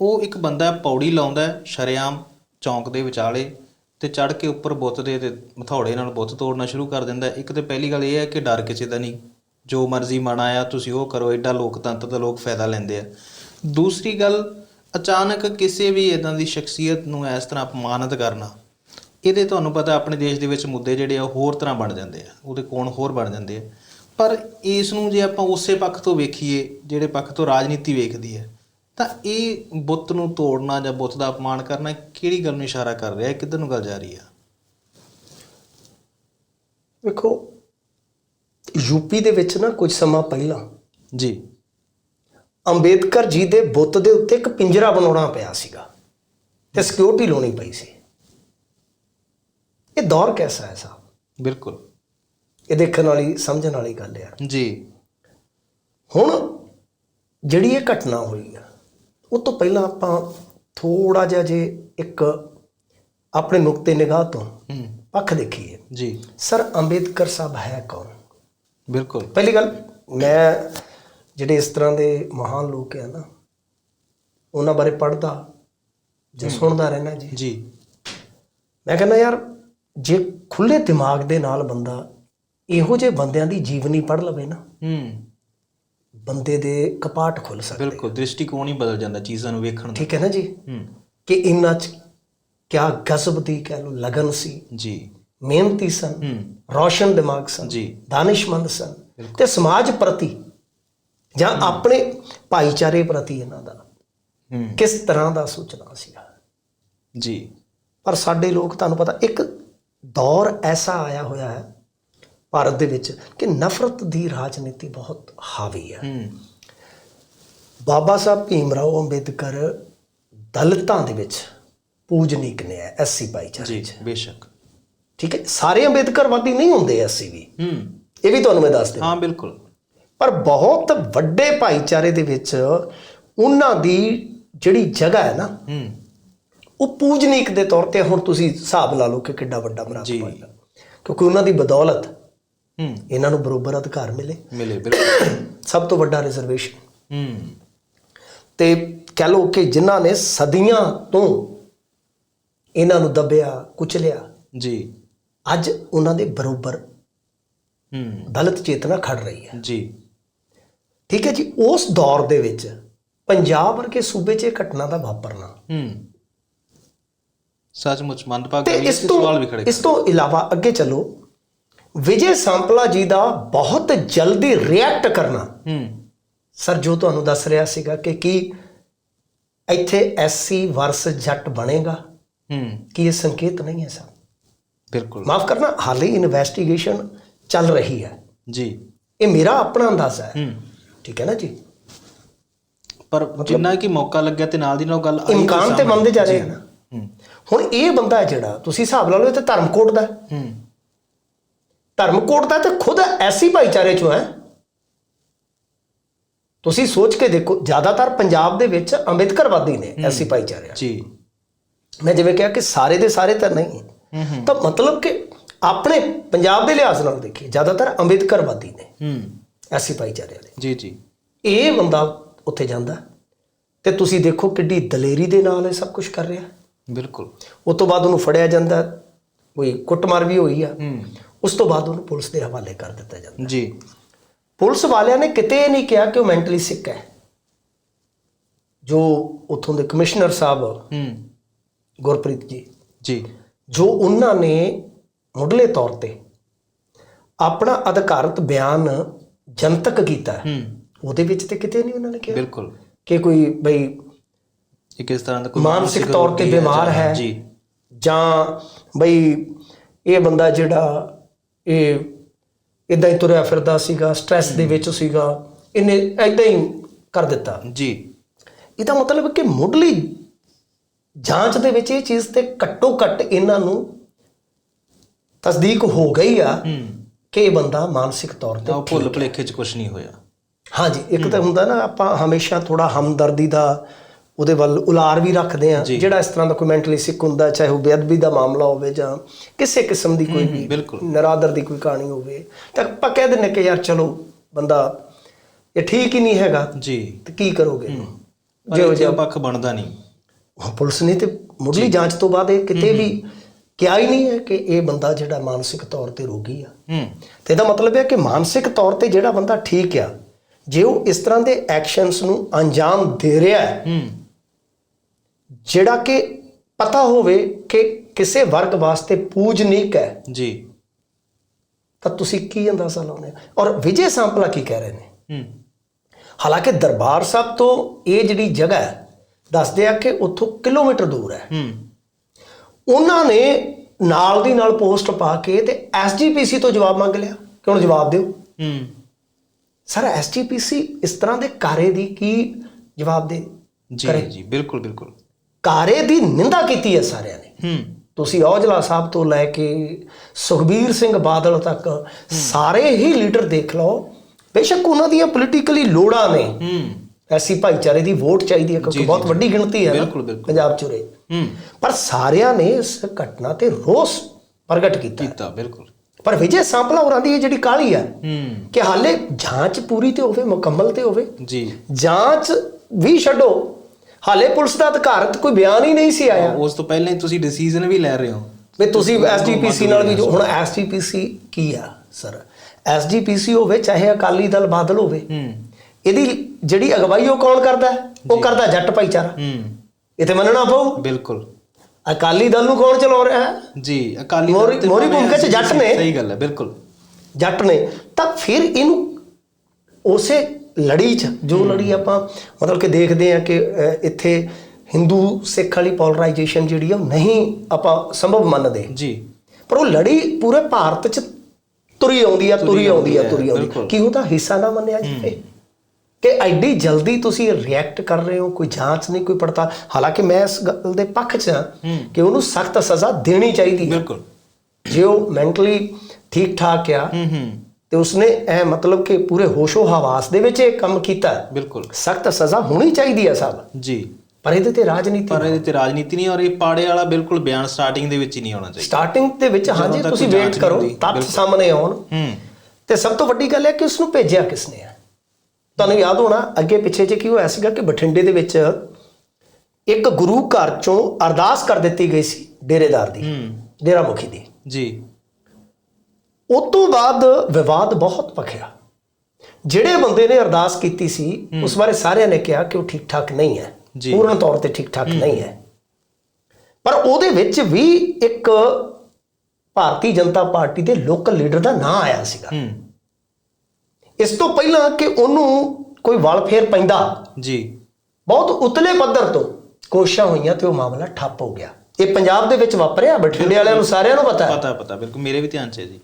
ਉਹ ਇੱਕ ਬੰਦਾ ਪੌੜੀ ਲਾਉਂਦਾ ਹੈ, ਸ਼ਰੇਆਮ ਚੌਂਕ ਦੇ ਵਿਚਾਲੇ ਤੇ ਚੜ ਕੇ ਉੱਪਰ ਬੁੱਤ ਦੇ ਤੇ ਮਥੌੜੇ ਨਾਲ ਬੁੱਤ ਤੋੜਨਾ ਸ਼ੁਰੂ ਕਰ ਦਿੰਦਾ ਇੱਕ ਤੇ ਪਹਿਲੀ ਗੱਲ ਇਹ ਹੈ ਕਿ ਡਰ ਕਿਸੇ ਦਾ ਨਹੀਂ। ਜੋ ਮਰਜ਼ੀ ਮਨ ਆਇਆ, ਤੁਸੀਂ ਉਹ ਕਰੋ ਐਡਾ ਲੋਕਤੰਤਰ ਦਾ ਲੋਕ ਫਾਇਦਾ ਲੈਂਦੇ ਆ। ਦੂਸਰੀ ਗੱਲ, ਅਚਾਨਕ ਕਿਸੇ ਵੀ ਇਦਾਂ ਦੀ ਸ਼ਖਸੀਅਤ ਨੂੰ ਇਸ ਤਰ੍ਹਾਂ ਅਪਮਾਨਿਤ ਕਰਨਾ, ਇਹਦੇ ਤੁਹਾਨੂੰ ਪਤਾ ਆਪਣੇ ਦੇਸ਼ ਦੇ ਵਿੱਚ ਮੁੱਦੇ ਜਿਹੜੇ ਆ ਉਹ ਹੋਰ ਤਰ੍ਹਾਂ ਬਣ ਜਾਂਦੇ ਆ, ਉਹਦੇ ਕੋਣ ਹੋਰ ਬਣ ਜਾਂਦੇ ਆ। ਪਰ ਇਸ ਨੂੰ ਜੇ ਆਪਾਂ ਉਸੇ ਪੱਖ ਤੋਂ ਵੇਖੀਏ, ਜਿਹੜੇ ਪੱਖ ਤੋਂ ਰਾਜਨੀਤੀ ਵੇਖਦੀ ਹੈ ਤਾਂ ਇਹ ਬੁੱਤ ਨੂੰ ਤੋੜਨਾ ਜਾਂ ਬੁੱਤ ਦਾ ਅਪਮਾਨ ਕਰਨਾ ਕਿਹੜੀ ਗੱਲ ਨੂੰ ਇਸ਼ਾਰਾ ਕਰ ਰਿਹਾ? ਹੈ ਕਿੱਧਰ ਨੂੰ ਗੱਲ ਜਾ ਰਹੀ ਆ? ਵੇਖੋ ਯੂਪੀ ਦੇ ਵਿੱਚ ਨਾ ਕੁਝ ਸਮਾਂ ਪਹਿਲਾਂ ਜੀ। ਅੰਬੇਦਕਰ ਜੀ ਦੇ ਬੁੱਤ ਦੇ ਉੱਤੇ ਇੱਕ ਪਿੰਜਰਾ ਬਣਾਉਣਾ ਪਿਆ ਸੀਗਾ ਤੇ ਸਿਕਿਉਰਿਟੀ ਲਾਉਣੀ ਪਈ ਸੀ। ਇਹ ਦੌਰ ਕੈਸਾ ਹੈ ਸਾਹਿਬ? ਬਿਲਕੁਲ। ਇਹ ਦੇਖਣ ਵਾਲੀ ਸਮਝਣ ਵਾਲੀ ਗੱਲ ਹੈ ਜੀ। ਹੁਣ ਜਿਹੜੀ ਇਹ ਘਟਨਾ ਹੋਈ ਆ ਉਹ ਤੋਂ ਪਹਿਲਾਂ ਆਪਾਂ ਥੋੜਾ ਜਿਹਾ ਜੇ ਇੱਕ ਆਪਣੇ ਨੁਕਤੇ ਨਿਗਾਹ ਤੋਂ ਹੂੰ। ਪੱਖ ਦੇਖੀਏ। ਜੀ। ਸਰ ਅੰਬੇਦਕਰ ਸਾਹਿਬ ਹੈ ਕੌਣ? ਬਿਲਕੁਲ। ਪਹਿਲੀ ਗੱਲ ਮੈਂ ਜਿਹੜੇ ਇਸ ਤਰ੍ਹਾਂ ਦੇ ਮਹਾਨ ਲੋਕ ਆ ਨਾ ਉਹਨਾਂ ਬਾਰੇ ਪੜ੍ਹਦਾ ਜਾਂ ਸੁਣਦਾ ਰਹਿਣਾ ਜੀ। ਜੀ। ਮੈਂ ਕਹਿੰਦਾ ਯਾਰ ਜੇ ਖੁੱਲੇ ਦਿਮਾਗ ਦੇ ਨਾਲ ਬੰਦਾ ਇਹੋ ਜਿਹੇ ਬੰਦਿਆਂ ਦੀ ਜੀਵਨੀ ਪੜ੍ਹ ਲਵੇ ਨਾ ਹੂੰ। ਬੰਦੇ ਦੇ ਕਪਾਟ ਖੁੱਲ ਸਕਦੇ ਬਿਲਕੁਲ ਦ੍ਰਿਸ਼ਟੀਕੋਣ ਹੀ ਬਦਲ ਜਾਂਦਾ ਚੀਜ਼ਾਂ ਨੂੰ ਵੇਖਣ ਦਾ। ਠੀਕ ਹੈ ਨਾ ਜੀ? ਹੂੰ। ਕਿ ਇਹਨਾਂ 'ਚ ਕਿਆ ਗਜ਼ਬ ਦੀ ਕਹਿ ਲੋ ਲਗਨ ਸੀ। ਜੀ। ਮਿਹਨਤੀ ਸਨ ਰੌਸ਼ਨ ਦਿਮਾਗ ਸਨ ਜੀ। ਦਾਨਿਸ਼ਮੰਦ ਸਨ ਤੇ ਸਮਾਜ ਪ੍ਰਤੀ ਜਾਂ ਆਪਣੇ ਭਾਈਚਾਰੇ ਪ੍ਰਤੀ ਇਹਨਾਂ ਦਾ ਹੂੰ। ਕਿਸ ਤਰ੍ਹਾਂ ਦਾ ਸੋਚਣਾ ਸੀਗਾ? ਜੀ। ਪਰ ਸਾਡੇ ਲੋਕ ਤੁਹਾਨੂੰ ਪਤਾ ਇੱਕ ਦੌਰ ਐਸਾ ਆਇਆ ਹੋਇਆ ਹੈ ਭਾਰਤ ਦੇ ਵਿੱਚ ਕਿ ਨਫ਼ਰਤ ਦੀ ਰਾਜਨੀਤੀ ਬਹੁਤ ਹਾਵੀ ਹੈ। ਬਾਬਾ ਸਾਹਿਬ ਭੀਮ ਰਾਓ ਅੰਬੇਦਕਰ ਦਲਿਤਾਂ ਦੇ ਵਿੱਚ ਪੂਜਨੀਕ ਨੇ ਹੈ ਐਸਸੀ ਭਾਈਚਾਰੇ ਜੀ ਬੇਸ਼ੱਕ। ਠੀਕ ਹੈ? ਸਾਰੇ ਅੰਬੇਦਕਰਵਾਦੀ ਨਹੀਂ ਹੁੰਦੇ ਐਸਸੀ ਵੀ। ਹੂੰ। ਇਹ ਵੀ ਤੁਹਾਨੂੰ ਮੈਂ ਦੱਸ ਦਿੰਦਾ। ਹਾਂ ਬਿਲਕੁਲ। ਪਰ ਬਹੁਤ ਵੱਡੇ ਭਾਈਚਾਰੇ ਦੇ ਵਿੱਚ ਉਹਨਾਂ ਦੀ ਜਿਹੜੀ ਜਗ੍ਹਾ ਹੈ ਨਾ ਹੂੰ। ਉਹ ਪੂਜਨੀਕ ਦੇ ਤੌਰ ਤੇ ਹੁਣ ਤੁਸੀਂ ਹਿਸਾਬ ਲਾ ਲਓ ਕਿ ਕਿੱਡਾ ਵੱਡਾ ਜੀ। ਮਰਾਤਬਾ ਹੈ। ਕਿਉਂਕਿ ਉਹਨਾਂ ਦੀ ਬਦੌਲਤ ਹੂੰ। ਇਹਨਾਂ ਨੂੰ ਬਰੋਬਰ ਅਧਿਕਾਰ ਮਿਲੇ। ਮਿਲੇ ਬਿਲਕੁਲ। ਸਭ ਤੋਂ ਵੱਡਾ ਰਿਜ਼ਰਵੇਸ਼ਨ ਹੂੰ। ਤੇ ਕਹਿ ਲਓ ਕਿ ਜਿਨ੍ਹਾਂ ਨੇ ਸਦੀਆਂ ਤੋਂ ਇਹਨਾਂ ਨੂੰ ਦਬਿਆ ਕੁਚਲਿਆ ਜੀ। ਅੱਜ ਉਹਨਾਂ ਦੇ ਬਰੋਬਰ ਹੂੰ। ਦਲਿਤ ਚੇਤਨਾ ਖੜ ਰਹੀ ਹੈ। ਜੀ। ਠੀਕ ਹੈ ਜੀ ਉਸ ਦੌਰ ਦੇ ਵਿੱਚ ਪੰਜਾਬ ਵਰਗੇ ਸੂਬੇ 'ਚ ਇਹ ਘਟਨਾ ਦਾ ਵਾਪਰਨਾ। ਹੂੰ। ਸੱਚਮੁੱਚ ਮੰਦਭਾਗੀ ਇਸ ਸਵਾਲ ਵੀ ਖੜੇ ਇਸ ਤੋਂ ਇਲਾਵਾ ਅੱਗੇ ਚੱਲੋ। ਵਿਜੇ ਸੰਪਲਾ ਜੀ ਦਾ ਬਹੁਤ ਜਲਦੀ ਰਿਐਕਟ ਕਰਨਾ। ਹੂੰ। ਸਰ ਜੋ ਤੁਹਾਨੂੰ ਦੱਸ ਰਿਹਾ ਸੀਗਾ ਕਿ ਕੀ ਇੱਥੇ ਐਸਸੀ ਵਰਸ ਜੱਟ ਬਣੇਗਾ? ਹੂੰ। ਕੀ ਇਹ ਸੰਕੇਤ ਨਹੀਂ ਹੈ ਸਰ? ਬਿਲਕੁਲ। ਮਾਫ ਕਰਨਾ ਹਾਲੇ ਇਨਵੈਸਟੀਗੇਸ਼ਨ ਚੱਲ ਰਹੀ ਹੈ। ਜੀ। ਇਹ ਮੇਰਾ ਆਪਣਾ ਅੰਦਾਜ਼ਾ ਹੈ। ਹੂੰ। ਠੀਕ ਹੈ ਨਾ ਜੀ? ਪਰ ਜਿੰਨਾ ਕਿ ਮੌਕਾ ਲੱਗਿਆ ਤੇ ਨਾਲ ਦੀ ਨਾਲ ਗੱਲ ਇਮਕਾਨ ਤੇ। ਮੰਨਦੇ ਜਾ ਰਹੇ ਹਨ। ਹੂੰ। ਹੁਣ ਇਹ ਬੰਦਾ ਜਿਹੜਾ ਤੁਸੀਂ ਹਿਸਾਬ ਲਾ ਲਓ ਇਹ ਤੇ ਧਰਮਕੋਟ ਦਾ ਹੈ। ਧਰਮਕੋਟ ਦਾ ਤੇ ਖੁਦ ਐਸੀ ਭਾਈਚਾਰੇ ਚੋਂ ਹੈ। ਤੁਸੀਂ ਸੋਚ ਕੇ ਦੇਖੋ ਜ਼ਿਆਦਾਤਰ ਪੰਜਾਬ ਦੇ ਵਿੱਚ ਅੰਬੇਦਕਰਵਾਦੀ ਨੇ ਐਸੀ ਭਾਈਚਾਰੇ ਜੀ। ਮੈਂ ਜਿਵੇਂ ਕਿਹਾ ਕਿ ਸਾਰੇ ਦੇ ਸਾਰੇ ਤਾਂ ਨਹੀਂ। ਤਾਂ ਮਤਲਬ ਕਿ ਆਪਣੇ ਪੰਜਾਬ ਦੇ ਲਿਹਾਜ਼ ਨਾਲ ਦੇਖੀਏ ਜ਼ਿਆਦਾਤਰ ਅੰਬੇਦਕਰਵਾਦੀ ਨੇ ਹੂੰ। ਐਸੀ ਭਾਈਚਾਰੇ ਵਾਲੇ। ਜੀ ਜੀ। ਇਹ ਬੰਦਾ ਉੱਥੇ ਜਾਂਦਾ ਤੇ ਤੁਸੀਂ ਦੇਖੋ ਕਿੱਡੀ ਦਲੇਰੀ ਦੇ ਨਾਲ ਇਹ ਸਭ ਕੁਝ ਕਰ ਰਿਹਾ ਬਿਲਕੁਲ। ਉਸ ਤੋਂ ਬਾਅਦ ਉਹਨੂੰ ਫੜਿਆ ਜਾਂਦਾ ਕੋਈ ਕੁੱਟਮਾਰ ਵੀ ਹੋਈ ਆ। ਹੂੰ। ਉਸ ਤੋਂ ਬਾਅਦ ਉਹਨੂੰ ਪੁਲਿਸ ਦੇ ਹਵਾਲੇ ਕਰ ਦਿੱਤਾ ਜਾਂਦਾ ਜੀ। ਪੁਲਿਸ ਵਾਲਿਆਂ ਨੇ ਕਿਤੇ ਇਹ ਨਹੀਂ ਕਿਹਾ ਕਿ ਉਹ ਮੈਂਟਲੀ ਸਿੱਕ ਹੈ। ਜੋ ਉੱਥੋਂ ਦੇ ਕਮਿਸ਼ਨਰ ਸਾਹਿਬ ਹੂੰ। ਗੁਰਪ੍ਰੀਤ ਜੀ। ਜੀ। ਜੋ ਉਹਨਾਂ ਨੇ ਮੁੱਢਲੇ ਤੌਰ ਤੇ ਆਪਣਾ ਅਧਿਕਾਰਤ ਬਿਆਨ ਜਨਤਕ ਕੀਤਾ ਹੈ, ਉਹਦੇ ਵਿੱਚ ਤੇ ਕਿਤੇ ਨਹੀਂ ਉਹਨਾਂ ਨੇ ਕਿਹਾ? ਬਿਲਕੁਲ। ਕਿ ਕੋਈ ਬਈ ਇਹ ਕਿਸ ਤਰ੍ਹਾਂ ਦਾ ਕੋਈ ਮਾਨਸਿਕ ਤੌਰ ਤੇ ਬਿਮਾਰ ਹੈ ਜੀ। ਜਾਂ ਬਈ ਇਹ ਬੰਦਾ ਜਿਹੜਾ ਇਹ ਇਦਾਂ ਹੀ ਤੁਰਿਆ ਫਿਰਦਾ ਸੀਗਾ ਸਟ੍ਰੈਸ ਦੇ ਵਿੱਚ ਸੀਗਾ ਇਹਨੇ ਇਦਾਂ ਹੀ ਕਰ ਦਿੱਤਾ। ਜੀ। ਇਹਦਾ ਮਤਲਬ ਕਿ ਮੁੱਢਲੀ ਜਾਂਚ ਦੇ ਵਿੱਚ ਇਹ ਚੀਜ਼ ਤੇ ਘੱਟੋ ਘੱਟ ਇਹਨਾਂ ਨੂੰ ਤਸਦੀਕ ਹੋ ਗਈ ਆ ਕਿ ਇਹ ਬੰਦਾ ਮਾਨਸਿਕ ਤੌਰ ਤੇ ਭੁੱਲ ਭੁਲੇਖੇ ਚ ਕੁਝ ਨਹੀਂ ਹੋਇਆ। ਹਾਂਜੀ ਇੱਕ ਤਾਂ ਹੁੰਦਾ ਨਾ ਆਪਾਂ ਹਮੇਸ਼ਾ ਥੋੜਾ ਹਮਦਰਦੀ ਦਾ ਉਹਦੇ ਵੱਲ ਉਲਾਰ ਵੀ ਰੱਖਦੇ ਆ ਜੀ। ਜਿਹੜਾ ਇਸ ਤਰ੍ਹਾਂ ਦਾ ਕੋਈ ਮੈਂਟਲੀ ਸਿੱਕ ਹੁੰਦਾ ਚਾਹੇ ਉਹ ਬੇਅਦਬੀ ਦਾ ਮਾਮਲਾ ਹੋਵੇ ਜਾਂ ਕਿਸੇ ਕਿਸਮ ਦੀ ਕੋਈ ਵੀ ਨਰਾਦਰ ਦੀ ਕੋਈ ਕਹਾਣੀ ਹੋਵੇ ਤਾਂ ਆਪਾਂ ਕਹਿ ਦਿੰਨੇ ਕਿ ਯਾਰ ਚਲੋ ਬੰਦਾ ਇਹ ਠੀਕ ਹੀ ਨਹੀਂ ਹੈਗਾ ਜੀ। ਤੇ ਕੀ ਕਰੋਗੇ? ਜਿਹਾ ਉਹ ਪੱਖ ਬਣਦਾ ਨਹੀਂ। ਪੁਲਿਸ ਨੇ ਤੇ ਮੁੱਢਲੀ ਜਾਂਚ ਤੋਂ ਬਾਅਦ ਇਹ ਕਿਤੇ ਵੀ ਕਿਹਾ ਹੀ ਨਹੀਂ ਹੈ ਕਿ ਇਹ ਬੰਦਾ ਜਿਹੜਾ ਮਾਨਸਿਕ ਤੌਰ ਤੇ ਰੋਗੀ ਆ। ਹੂੰ। ਤੇ ਇਹਦਾ ਮਤਲਬ ਹੈ ਕਿ ਮਾਨਸਿਕ ਤੌਰ ਤੇ ਜਿਹੜਾ ਬੰਦਾ ਠੀਕ ਆ ਜੇ ਉਹ ਇਸ ਤਰ੍ਹਾਂ ਦੇ ਐਕਸ਼ਨਸ ਨੂੰ ਅੰਜਾਮ ਦੇ ਰਿਹਾ ਹੂੰ। ਜਿਹੜਾ ਕਿ ਪਤਾ ਹੋਵੇ ਕਿ ਕਿਸੇ ਵਰਗ ਵਾਸਤੇ ਪੂਜਨੀਕ ਹੈ। ਜੀ। ਤਾਂ ਤੁਸੀਂ ਕੀ ਅੰਦਾਜ਼ਾ ਲਾਉਂਦੇ ਹੋ? ਔਰ ਵਿਜੇ ਸਾਂਪਲਾ ਕੀ ਕਹਿ ਰਹੇ ਨੇ? ਹੂੰ। ਹਾਲਾਂਕਿ ਦਰਬਾਰ ਸਾਹਿਬ ਤੋਂ ਇਹ ਜਿਹੜੀ ਜਗ੍ਹਾ ਹੈ ਦੱਸਦੇ ਆ ਕਿ ਉੱਥੋਂ ਕਿਲੋਮੀਟਰ ਦੂਰ ਹੈ। ਹੂੰ। ਉਹਨਾਂ ਨੇ ਨਾਲ ਦੀ ਨਾਲ ਪੋਸਟ ਪਾ ਕੇ ਤੇ ਐਸਜੀਪੀਸੀ ਤੋਂ ਜਵਾਬ ਮੰਗ ਲਿਆ ਕਿ ਹੁਣ ਜਵਾਬ ਦਿਓ। ਹੂੰ। ਸਰ ਐਸਜੀਪੀਸੀ ਇਸ ਤਰ੍ਹਾਂ ਦੇ ਕਾਰੇ ਦੀ ਕੀ ਜਵਾਬ ਦੇ ਜੀ। ਜੀ ਬਿਲਕੁਲ ਬਿਲਕੁਲ। ਕਾਰੇ ਦੀ ਨਿੰਦਾ ਕੀਤੀ ਹੈ ਸਾਰਿਆਂ ਨੇ। ਹੂੰ। ਤੁਸੀਂ ਔਜਲਾ ਸਾਹਿਬ ਤੋਂ ਲੈ ਕੇ ਸੁਖਬੀਰ ਸਿੰਘ ਬਾਦਲ ਤੱਕ ਸਾਰੇ ਹੀ ਲੀਡਰ ਦੇਖ ਲਓ। ਬੇਸ਼ੱਕ ਉਹਨਾਂ ਦੀਆਂ ਪੋਲੀਟੀਕਲੀ ਲੋੜਾਂ ਨੇ। ਹੂੰ। ਐਸੀ ਭਾਈਚਾਰੇ ਦੀ ਵੋਟ ਚਾਹੀਦੀ ਹੈ ਕਿਉਂਕਿ ਬਹੁਤ ਵੱਡੀ ਗਿਣਤੀ ਹੈ ਨਾ। ਪੰਜਾਬ ਚ ਉਰੇ। ਹੂੰ। ਪਰ ਸਾਰਿਆਂ ਨੇ ਇਸ ਘਟਨਾ ਤੇ ਰੋਸ ਪ੍ਰਗਟ ਕੀਤਾ। ਕੀਤਾ ਬਿਲਕੁਲ। ਪਰ ਵਿਜੇ ਸਾਂਪਲਾ ਹੋਰਾਂ ਦੀ ਇਹ ਜਿਹੜੀ ਕਾਲੀ ਹੂੰ। ਕਿ ਹਾਲੇ ਜਾਂਚ ਪੂਰੀ ਤੇ ਹੋਵੇ ਮੁਕੰਮਲ ਤੇ ਹੋਵੇ। ਜੀ। ਜਾਂਚ ਵੀ ਛੱਡੋ। ਹਾਲੇ ਪੁਲਿਸ ਦਾ ਅਧਿਕਾਰਤ ਕੋਈ ਬਿਆਨ ਹੀ ਨਹੀਂ ਸੀ ਆਇਆ। ਉਸ ਤੋਂ ਪਹਿਲਾਂ ਹੀ ਤੁਸੀਂ ਡਿਸੀਜਨ ਵੀ ਲੈ ਰਹੇ ਹੋ। ਵੀ ਤੁਸੀਂ ਐਸਜੀਪੀਸੀ ਨਾਲ ਵੀ ਜੋ ਹੁਣ ਐਸਜੀਪੀਸੀ ਕੀ ਆ ਸਰ? ਐਸਜੀਪੀਸੀ ਹੋਵੇ ਚਾਹੇ ਅਕਾਲੀ ਦਲ ਬਾਦਲ ਹੋਵੇ ਹੂੰ। ਇਹਦੀ ਜਿਹੜੀ ਅਗਵਾਈ ਉਹ ਕੌਣ ਕਰਦਾ? ਉਹ ਕਰਦਾ ਜੱਟ ਭਾਈਚਾਰਾ। ਹੂੰ। ਇਹ ਤੇ ਮੰਨਣਾ ਪਊ। ਬਿਲਕੁਲ। ਅਕਾਲੀ ਦਲ ਨੂੰ ਕੌਣ ਚਲਾ ਰਿਹਾ ਹੈ? ਜੀ ਅਕਾਲੀ ਦਲ ਭਾਵੇਂ ਭੂਮਿਕਾ 'ਚ ਜੱਟ ਨੇ। ਸਹੀ ਗੱਲ ਹੈ ਬਿਲਕੁਲ। ਜੱਟ ਨੇ। ਤਾਂ ਫਿਰ ਇਹਨੂੰ ਉਸੇ ਲੜੀ 'ਚ ਜੋ ਲੜੀ ਆਪਾਂ ਮਤਲਬ ਕਿ ਦੇਖਦੇ ਆ ਕਿ ਇੱਥੇ ਹਿੰਦੂ ਸਿੱਖ ਵਾਲੀ ਪੋਲਰਾਈਜੇਸ਼ਨ ਜਿਹੜੀ ਆ ਉਹ ਨਹੀਂ ਆਪਾਂ ਸੰਭਵ ਮੰਨਦੇ। ਜੀ। ਪਰ ਉਹ ਲੜੀ ਪੂਰੇ ਭਾਰਤ 'ਚ ਤੁਰੀ ਆਉਂਦੀ ਆ ਤੁਰੀ ਆਉਂਦੀ ਆ ਤੁਰੀ ਆਉਂਦੀ। ਕੀ ਉਹਦਾ ਹਿੱਸਾ ਨਾ ਮੰਨਿਆ ਜਾਵੇ। ਕਿ ਐਡੀ ਜਲਦੀ ਤੁਸੀਂ ਰਿਐਕਟ ਕਰ ਰਹੇ ਹੋ ਕੋਈ ਜਾਂਚ ਨਹੀਂ ਕੋਈ ਪੜਤਾ ਹਾਲਾਂਕਿ ਮੈਂ ਇਸ ਗੱਲ ਦੇ ਪੱਖ 'ਚ ਹਾਂ ਕਿ ਉਹਨੂੰ ਸਖਤ ਸਜ਼ਾ ਦੇਣੀ ਚਾਹੀਦੀ ਹੈ। ਬਿਲਕੁਲ। ਜੇ ਉਹ ਮੈਂਟਲੀ ਠੀਕ ਠਾਕ ਆ ਤੇ ਉਸਨੇ ਇਹ ਮਤਲਬ ਕਿ ਪੂਰੇ ਹੋਸ਼ੋ ਹਵਾਸ ਦੇ ਵਿੱਚ ਇਹ ਕੰਮ ਕੀਤਾ। ਬਿਲਕੁਲ। ਸਖਤ ਸਜ਼ਾ ਹੋਣੀ ਚਾਹੀਦੀ ਹੈ ਸਾਹਿਬ ਜੀ। ਪਰ ਇਹਦੇ ਤੇ ਰਾਜਨੀਤੀ ਪਰ ਇਹਦੇ ਤੇ ਰਾਜਨੀਤੀ ਨਹੀਂ ਔਰ ਇਹ ਪਾੜੇ ਵਾਲਾ ਬਿਲਕੁਲ ਬਿਆਨ ਸਟਾਰਟਿੰਗ ਦੇ ਵਿੱਚ ਹੀ ਨਹੀਂ ਆਉਣਾ ਚਾਹੀਦਾ। ਸਟਾਰਟਿੰਗ ਦੇ ਵਿੱਚ ਹਾਂਜੀ ਤੁਸੀਂ ਵੇਟ ਕਰੋ ਤੱਥ। ਸਾਹਮਣੇ ਆਉਣ। ਹੂੰ। ਤੇ ਸਭ ਤੋਂ ਵੱਡੀ ਗੱਲ ਹੈ ਕਿ ਉਸ ਨੂੰ ਭੇਜਿਆ ਕਿਸਨੇ ਹੈ ਤੁਹਾਨੂੰ ਯਾਦ ਹੋਣਾ ਅੱਗੇ ਪਿੱਛੇ ਜੇ ਕੀ ਹੋਇਆ ਸੀਗਾ ਕਿ ਬਠਿੰਡੇ ਦੇ ਵਿੱਚ ਇੱਕ ਗੁਰੂ ਘਰ ਚੋਂ ਅਰਦਾਸ ਕਰ ਦਿੱਤੀ ਗਈ ਸੀ ਡੇਰੇਦਾਰ ਦੀ ਹੂੰ। ਡੇਰਾ ਮੁਖੀ ਦੀ। ਜੀ। ਉਸ ਤੋਂ ਬਾਅਦ ਵਿਵਾਦ ਬਹੁਤ ਪਖਿਆ ਜਿਹੜੇ ਬੰਦੇ ਨੇ ਅਰਦਾਸ ਕੀਤੀ ਸੀ ਉਸ ਬਾਰੇ ਸਾਰਿਆਂ ਨੇ ਕਿਹਾ ਕਿ ਉਹ ਠੀਕ ਠਾਕ ਨਹੀਂ ਹੈ। ਪੂਰਨ ਤੌਰ ਤੇ ਠੀਕ ਠਾਕ ਨਹੀਂ ਹੈ। ਪਰ ਉਹਦੇ ਵਿੱਚ ਵੀ ਇੱਕ ਭਾਰਤੀ ਜਨਤਾ ਪਾਰਟੀ ਦੇ ਲੋਕਲ ਲੀਡਰ ਦਾ ਨਾਂ ਆਇਆ ਸੀਗਾ। ਇਸ ਤੋਂ ਪਹਿਲਾਂ ਕਿ ਉਹਨੂੰ ਕੋਈ ਵਲ ਫੇਰ ਪੈਂਦਾ। ਜੀ। ਬਹੁਤ ਉਤਲੇ ਪੱਧਰ ਤੋਂ ਕੋਸ਼ਿਸ਼ਾਂ ਹੋਈਆਂ ਤੇ ਉਹ ਮਾਮਲਾ ਠੱਪ ਹੋ ਗਿਆ। ਇਹ ਪੰਜਾਬ ਦੇ ਵਿੱਚ ਵਾਪਰਿਆ ਬਠਿੰਡੇ ਵਾਲਿਆਂ ਨੂੰ ਸਾਰਿਆਂ ਨੂੰ ਪਤਾ ਹੈ। ਪਤਾ ਪਤਾ ਬਿਲਕੁਲ ਮੇਰੇ ਵੀ ਧਿਆਨ 'ਚ ਹੈ ਜੀ।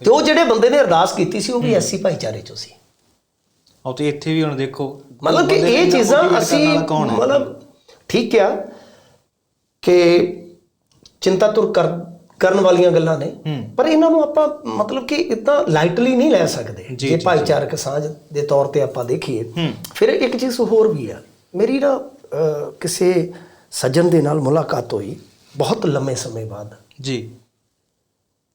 ਤੇ ਉਹ ਜਿਹੜੇ ਬੰਦੇ ਨੇ ਅਰਦਾਸ ਕੀਤੀ ਸੀ ਉਹ ਵੀ ਐਸੀ ਭਾਈਚਾਰੇ ਚੋਂ ਸੀ। ਉਹ ਤੇ ਇੱਥੇ ਵੀ ਹੁਣ ਦੇਖੋ ਮਤਲਬ ਕਿ ਇਹ ਚੀਜ਼ਾਂ ਅਸੀਂ ਮਤਲਬ ਠੀਕ ਆ ਕਿ ਚਿੰਤਾ ਤੁਰ ਕਰ ਕਰਨ ਵਾਲੀਆਂ ਗੱਲਾਂ ਨੇ। ਪਰ ਇਹਨਾਂ ਨੂੰ ਆਪਾਂ ਮਤਲਬ ਕਿ ਇਦਾਂ ਲਾਈਟਲੀ ਨਹੀਂ ਲੈ ਸਕਦੇ। ਜੀ, ਭਾਈਚਾਰਕ ਸਾਂਝ ਦੇ ਤੌਰ ਤੇ ਆਪਾਂ ਦੇਖੀਏ। ਫਿਰ ਇੱਕ ਚੀਜ਼ ਹੋਰ ਵੀ ਆ। ਮੇਰੀ ਨਾ ਕਿਸੇ ਸੱਜਣ ਦੇ ਨਾਲ ਮੁਲਾਕਾਤ ਹੋਈ ਬਹੁਤ ਲੰਮੇ ਸਮੇਂ ਬਾਅਦ। ਜੀ।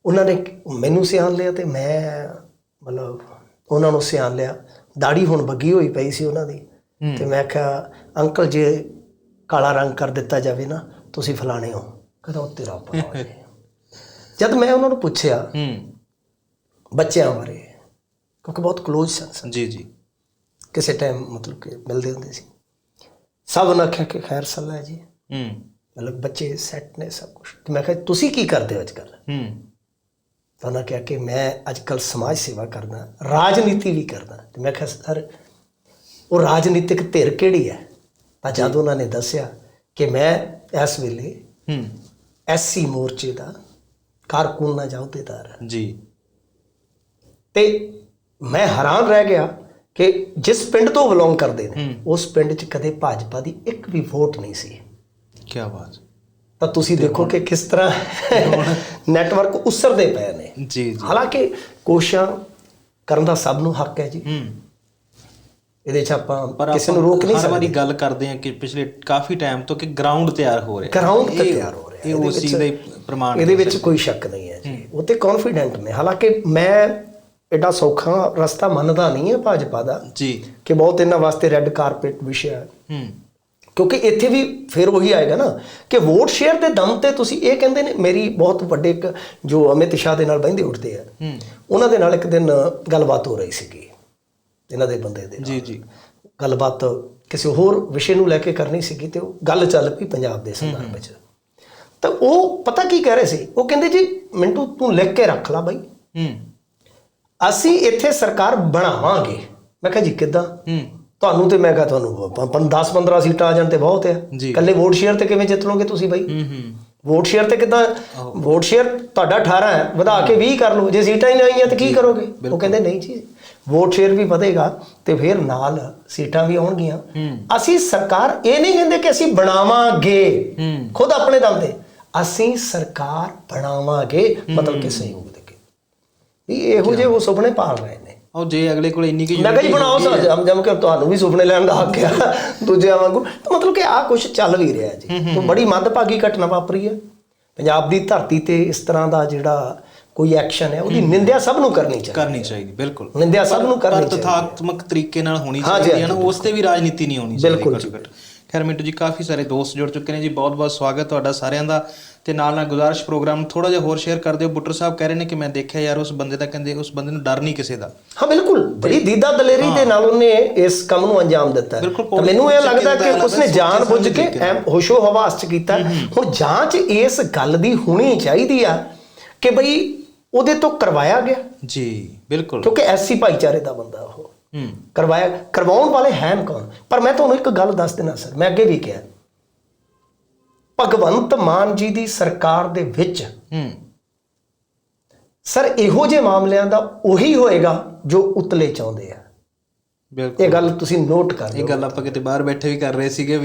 ਉਹਨਾਂ ਨੇ ਮੈਨੂੰ ਸਿਆਣ ਲਿਆ ਤੇ ਮੈਂ ਮਤਲਬ ਉਹਨਾਂ ਨੂੰ ਸਿਆਣ ਲਿਆ। ਦਾੜੀ ਹੁਣ ਬੱਗੀ ਹੋਈ ਪਈ ਸੀ ਉਹਨਾਂ ਦੀ। ਤੇ ਮੈਂ ਕਿਹਾ ਅੰਕਲ ਜੇ ਕਾਲਾ ਰੰਗ ਕਰ ਦਿੱਤਾ ਜਾਵੇ ਨਾ ਤੁਸੀਂ ਫਲਾਣੇ ਹੋ। ਕਹਿੰਦਾ ਉਹ ਤੇਰਾ ਜਾਏ। ਜਦ ਮੈਂ ਉਹਨਾਂ ਨੂੰ ਪੁੱਛਿਆ ਹੂੰ। ਬੱਚਿਆਂ ਬਾਰੇ ਕਿਉਂਕਿ ਬਹੁਤ ক্লোਜ਼ ਸਨ ਜੀ ਜੀ। ਕਿਸੇ ਟਾਈਮ ਮਤਲਬ ਕਿ ਮਿਲਦੇ ਹੁੰਦੇ ਸੀ। ਸਭ ਨੇ ਆਖਿਆ ਕਿ ਖੈਰ ਸੱਲਾ ਜੀ। ਹੂੰ। ਮਤਲਬ ਬੱਚੇ ਸੈੱਟ ਨੇ ਸਭ ਕੁਝ ਤੇ ਮੈਂ ਕਿਹਾ ਤੁਸੀਂ ਕੀ ਕਰਦੇ ਹੋ ਅੱਜ ਕੱਲ੍ਹ? ਹੂੰ। ਤਾਂ ਉਹਨਾਂ ਕਿਹਾ ਕਿ ਮੈਂ ਅੱਜ ਕੱਲ ਸਮਾਜ ਸੇਵਾ ਕਰਦਾ ਰਾਜਨੀਤੀ ਵੀ ਕਰਦਾ। ਤੇ ਮੈਂ ਕਿਹਾ ਸਰ ਉਹ ਰਾਜਨੀਤਿਕ ਧਿਰ ਕਿਹੜੀ ਹੈ? ਤਾਂ ਜਦ ਉਹਨਾਂ ਨੇ ਦੱਸਿਆ ਕਿ ਮੈਂ ਇਸ ਵੇਲੇ ਹੂੰ। ਐਸਸੀ ਮੋਰਚੇ ਦਾ ਕਾਰਕੁਨ ਨਾ ਜਾਉਤੇਦਾਰ ਹਾਂ ਜੀ। ਤੇ ਮੈਂ ਹੈਰਾਨ ਰਹਿ ਗਿਆ ਕਿ ਜਿਸ ਪਿੰਡ ਤੋਂ ਬਿਲੋਂਗ ਕਰਦੇ ਨੇ। ਉਸ ਪਿੰਡ 'ਚ ਕਦੇ ਭਾਜਪਾ ਦੀ ਇੱਕ ਵੀ ਵੋਟ ਨਹੀਂ ਸੀ। ਕੀ ਬਾਤ। ਤਾਂ ਤੁਸੀਂ ਦੇਖੋ ਕਿ ਕਿਸ ਤਰ੍ਹਾਂ ਨੈਟਵਰਕ ਉਸਰਦੇ ਪਏ ਨੇ। ਜੀ ਜੀ। ਹਾਲਾਂਕਿ ਕੋਸ਼ਿਸ਼ਾਂ ਕਰਨ ਦਾ ਸਭ ਨੂੰ ਹੱਕ ਹੈ ਜੀ। ਹੂੰ। ਇਹਦੇ 'ਚ ਆਪਾਂ ਕਿਸੇ ਨੂੰ ਰੋਕ ਨਹੀਂ ਹਰ ਵਾਰੀ ਸਕਦੇ। ਗੱਲ ਕਰਦੇ ਹਾਂ ਕਿ ਪਿਛਲੇ ਕਾਫੀ ਟਾਈਮ ਤੋਂ ਕਿ ਗਰਾਊਂਡ ਤਿਆਰ ਹੋ ਰਿਹਾ ਗਰਾਊਂਡ ਤੇ ਤਿਆਰ ਹੋ ਰਿਹਾ ਇਹ ਉਸ ਚੀਜ਼ ਦਾ ਪ੍ਰਮਾਣ ਇਹਦੇ ਵਿੱਚ ਕੋਈ ਸ਼ੱਕ ਨਹੀਂ ਹੈ ਜੀ। ਉਹ ਤੇ ਕੌਨਫੀਡੈਂਟ ਨੇ। ਹਾਲਾਂਕਿ ਮੈਂ ਐਡਾ ਸੌਖਾ ਰਸਤਾ ਮੰਨਦਾ ਨਹੀਂ ਹੈ ਭਾਜਪਾ ਦਾ ਜੀ। ਕਿ ਬਹੁਤ ਇਹਨਾਂ ਵਾਸਤੇ ਰੈੱਡ ਕਾਰਪੇਟ ਵਿਸ਼ਾ ਹੈ। ਹੂੰ। ਕਿਉਂਕਿ ਇੱਥੇ ਵੀ ਫਿਰ ਉਹੀ ਆਏਗਾ ਨਾ ਕਿ ਵੋਟ ਸ਼ੇਅਰ ਦੇ ਦਮ ਤੇ ਤੁਸੀਂ ਇਹ ਕਹਿੰਦੇ ਨੇ ਮੇਰੀ ਬਹੁਤ ਵੱਡੇ ਇੱਕ ਜੋ ਅਮਿਤ ਸ਼ਾਹ ਦੇ ਨਾਲ ਬਹਿੰਦੇ ਉੱਠਦੇ ਆ ਉਹਨਾਂ ਦੇ ਨਾਲ ਇੱਕ ਦਿਨ ਗੱਲਬਾਤ ਹੋ ਰਹੀ ਸੀਗੀ ਇਹਨਾਂ ਦੇ ਬੰਦੇ ਦੇ। ਜੀ ਜੀ। ਗੱਲਬਾਤ ਕਿਸੇ ਹੋਰ ਵਿਸ਼ੇ ਨੂੰ ਲੈ ਕੇ ਕਰਨੀ ਸੀਗੀ ਤੇ ਉਹ ਗੱਲ ਚੱਲ ਪਈ ਪੰਜਾਬ ਦੇ ਸੰਦਰਭ ਵਿੱਚ। ਤਾਂ ਉਹ ਪਤਾ ਕੀ ਕਹਿ ਰਹੇ ਸੀ? ਉਹ ਕਹਿੰਦੇ ਜੀ ਮਿੰਟੂ ਤੂੰ ਲਿਖ ਕੇ ਰੱਖ ਲੈ ਬਾਈ। ਹੂੰ। ਅਸੀਂ ਇੱਥੇ ਸਰਕਾਰ ਬਣਾਵਾਂਗੇ। ਮੈਂ ਕਿਹਾ ਜੀ ਕਿੱਦਾਂ? ਹੂੰ। ਤੁਹਾਨੂੰ ਤੇ ਮੈਂ ਕਿਹਾ ਤੁਹਾਨੂੰ 10 15 ਸੀਟਾਂ ਆ ਜਾਣ ਤੇ ਬਹੁਤ ਆ। ਜੀ। ਇਕੱਲੇ ਵੋਟ ਸ਼ੇਅਰ ਤੇ ਕਿਵੇਂ ਜਿੱਤ ਲਓਗੇ ਤੁਸੀਂ ਬਾਈ? ਹੂੰ ਹੂੰ। ਵੋਟ ਸ਼ੇਅਰ ਤੇ ਕਿਦਾਂ? ਵੋਟ ਸ਼ੇਅਰ ਤੁਹਾਡਾ 18 ਹੈ ਵਧਾ ਕੇ 20 ਕਰ ਲਓ। ਜੇ ਸੀਟਾਂ ਹੀ ਨਹੀਂ ਆਈਆਂ ਤੇ ਕੀ ਕਰੋਗੇ? ਉਹ ਕਹਿੰਦੇ ਨਹੀਂ ਜੀ ਵੋਟ ਸ਼ੇਅਰ ਵੀ ਵਧੇਗਾ ਤੇ ਫਿਰ ਨਾਲ ਸੀਟਾਂ ਵੀ ਆਉਣਗੀਆਂ। ਹੂੰ। ਅਸੀਂ ਸਰਕਾਰ ਇਹ ਨਹੀਂ ਕਹਿੰਦੇ ਕਿ ਅਸੀਂ ਬਣਾਵਾਂਗੇ। ਹੂੰ। ਖੁਦ ਆਪਣੇ ਦਮ ਤੇ। ਅਸੀਂ ਸਰਕਾਰ ਬਣਾਵਾਂਗੇ ਮਤਲਬ ਕਿ ਸਹਿਯੋਗ ਦੇ ਕੇ ਇਹੋ ਜਿਹੇ ਉਹ ਸੁਪਨੇ ਪਾਲ ਰਹੇ ਉਹ ਜੇ ਅਗਲੇ ਕੋਲ ਇੰਨੀ ਕੀ ਮੈਂ ਕਿਹਾ ਬਣਾਓ ਸਰ ਜਮ ਜਮ ਕੇ ਤੁਹਾਨੂੰ ਵੀ ਸੁਪਨੇ ਲੈਣ ਦਾ ਹੱਕ ਆ ਦੂਜਿਆਂ ਵਾਂਗੂ। ਤਾਂ ਮਤਲਬ ਕਿ ਆਹ ਕੁਝ ਚੱਲ ਵੀ ਰਿਹਾ ਜੀ। ਤੋਂ ਬੜੀ ਮੰਦਭਾਗੀ ਘਟਨਾ ਵਾਪਰੀ ਹੈ ਪੰਜਾਬ ਦੀ ਧਰਤੀ ਤੇ ਇਸ ਤਰ੍ਹਾਂ ਦਾ ਜਿਹੜਾ ਕੋਈ ਐਕਸ਼ਨ ਹੈ ਉਹਦੀ ਨਿੰਦਿਆ ਸਭ ਨੂੰ ਕਰਨੀ ਚਾਹੀਦੀ ਕਰਨੀ ਚਾਹੀਦੀ ਬਿਲਕੁਲ। ਨਿੰਦਿਆ ਸਭ ਨੂੰ ਕਰਨੀ ਚਾਹੀਦੀ ਤਥਾਤਮਕ ਤਰੀਕੇ ਨਾਲ ਹੋਣੀ ਚਾਹੀਦੀ ਹੈ ਨਾ ਉਸ ਤੇ ਵੀ ਰਾਜਨੀਤੀ ਨਹੀਂ ਹੋਣੀ ਚਾਹੀਦੀ ਬਿਲਕੁਲ ਖੈਰ ਮਿੰਟੂ ਜੀ ਕਾਫੀ ਸਾਰੇ ਦੋਸਤ ਜੁੜ ਚੁੱਕੇ ਨੇ ਜੀ ਬਹੁਤ ਬਹੁਤ ਸਵਾਗਤ ਤੁਹਾਡਾ ਸਾਰਿਆਂ ਦਾ। ਤੇ ਨਾਲ ਨਾਲ ਗੁਜ਼ਾਰਿਸ਼ ਪ੍ਰੋਗਰਾਮ ਥੋੜਾ ਜਿਹਾ ਹੋਰ ਸ਼ੇਅਰ ਕਰ ਦਿਓ। ਬੁੱਟਰ ਸਾਹਿਬ ਕਹਿ ਰਹੇ ਨੇ ਕਿ ਮੈਂ ਦੇਖਿਆ ਯਾਰ ਉਸ ਬੰਦੇ ਦਾ ਕਹਿੰਦੇ ਉਸ ਬੰਦੇ ਨੂੰ ਡਰ ਨਹੀਂ ਕਿਸੇ ਦਾ। ਹਾਂ ਬਿਲਕੁਲ। ਬੜੀ ਦੀਦਾ ਦਲੇਰੀ ਦੇ ਨਾਲ ਉਹਨੇ ਇਸ ਕੰਮ ਨੂੰ ਅੰਜਾਮ ਦਿੱਤਾ। ਤਾਂ ਮੈਨੂੰ ਇਹ ਲੱਗਦਾ ਕਿ ਉਸਨੇ ਜਾਣ ਬੁੱਝ ਕੇ ਹੋਸ਼ੋ ਹਵਾਸ ਚ ਕੀਤਾ। ਹੁਣ ਜਾਂਚ ਇਸ ਗੱਲ ਦੀ ਹੋਣੀ ਚਾਹੀਦੀ ਆ ਕਿ ਬਈ ਉਹਦੇ ਤੋਂ ਕਰਵਾਇਆ ਗਿਆ। ਜੀ ਬਿਲਕੁਲ। ਕਿਉਂਕਿ ਐਸੀ ਭਾਈਚਾਰੇ ਦਾ ਬੰਦਾ ਉਹ। ਕਰਵਾਇਆ ਕਰਵਾਉਣ ਵਾਲੇ ਹਨ ਕੌਣ? ਪਰ ਮੈਂ ਤੁਹਾਨੂੰ ਇੱਕ ਗੱਲ ਦੱਸ ਦੇਣਾ ਸਰ। ਮੈਂ ਅੱਗੇ ਵੀ ਕਿਹਾ। ਭਗਵੰਤ ਮਾਨ ਜੀ ਦੀ ਸਰਕਾਰ ਦੇ ਵਿੱਚ ਹੂੰ। ਸਰ ਇਹੋ ਜਿਹੇ ਮਾਮਲਿਆਂ ਦਾ ਉਹੀ ਹੋਏਗਾ ਜੋ ਉਤਲੇ ਚਾਹੁੰਦੇ ਆ। ਬਿਲਕੁਲ। ਇਹ ਗੱਲ ਤੁਸੀਂ ਨੋਟ ਕਰ ਇਹ ਲਿਓ। ਗੱਲ ਆਪਾਂ ਕਿਤੇ ਬਾਹਰ ਬੈਠੇ ਵੀ ਕਰ ਰਹੇ ਸੀਗੇ